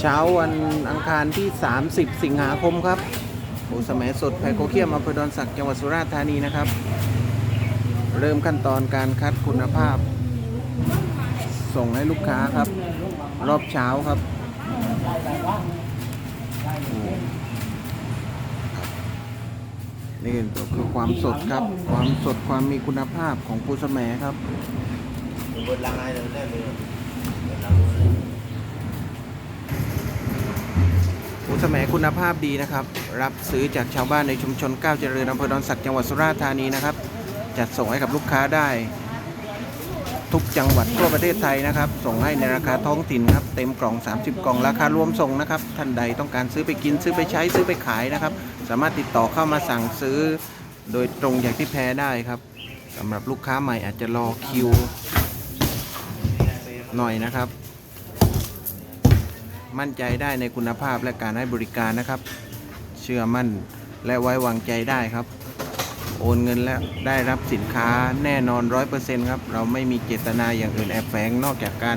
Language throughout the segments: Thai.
เช้าวันอังคารที่ 30 สิงหาคมครับปูสมัยสดไพโกเคียมอำเภอดอนสักจังหวัดสุราษฎร์ธานีนะครับ เริ่มขั้นตอนการคัดคุณภาพ ส่งให้ลูกค้าครับ รอบเช้าครับนี่ก็คือความสดครับ ความสดความมีคุณภาพของปูสะแหมครับบนลังไงเลยได้เลย สะแหมคุณภาพดีนะครับ รับซื้อจากชาวบ้านในชุมชนก้าวเจริญอำเภอดอนสักจังหวัดสุราษฎร์ธานีนะครับ จัดส่งให้กับลูกค้าได้ ทุกจังหวัดทั่วประเทศไทยนะครับ ส่งให้ในราคาท้องถิ่นครับ เต็มกล่อง 30 กล่องราคารวมส่งนะครับ ท่านใดต้องการซื้อไปกินซื้อไปใช้ซื้อไปขายนะครับ สามารถติดต่อเข้ามาสั่งซื้อ โดยตรงอย่างที่แพ้ได้ครับสำหรับลูกค้าใหม่อาจจะรอคิวหน่อยนะครับ มั่นใจได้ในคุณภาพและการให้บริการนะครับ เชื่อมั่นและไว้วางใจได้ครับ โอนเงินและได้รับสินค้าแน่นอน 100%ครับ เราไม่มีเจตนาอย่างอื่นแอบแฝงนอกจากการ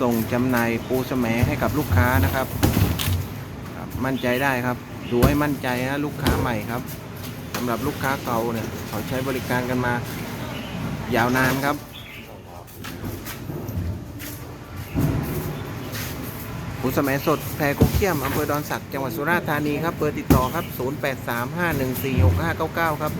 ส่งจำหน่ายปูสแหมให้กับลูกค้านะครับครับมั่นใจได้ครับดูให้มั่นใจนะลูกค้าใหม่ครับสำหรับลูกค้าเก่าเนี่ยเขาใช้บริการกันมายาวนานครับ ปูสมัยสดแพรโกเคียมอำเภอดอนสัก จังหวัดสุราษฎร์ธานีครับ เบอร์ติดต่อครับ 0835146599 ครับ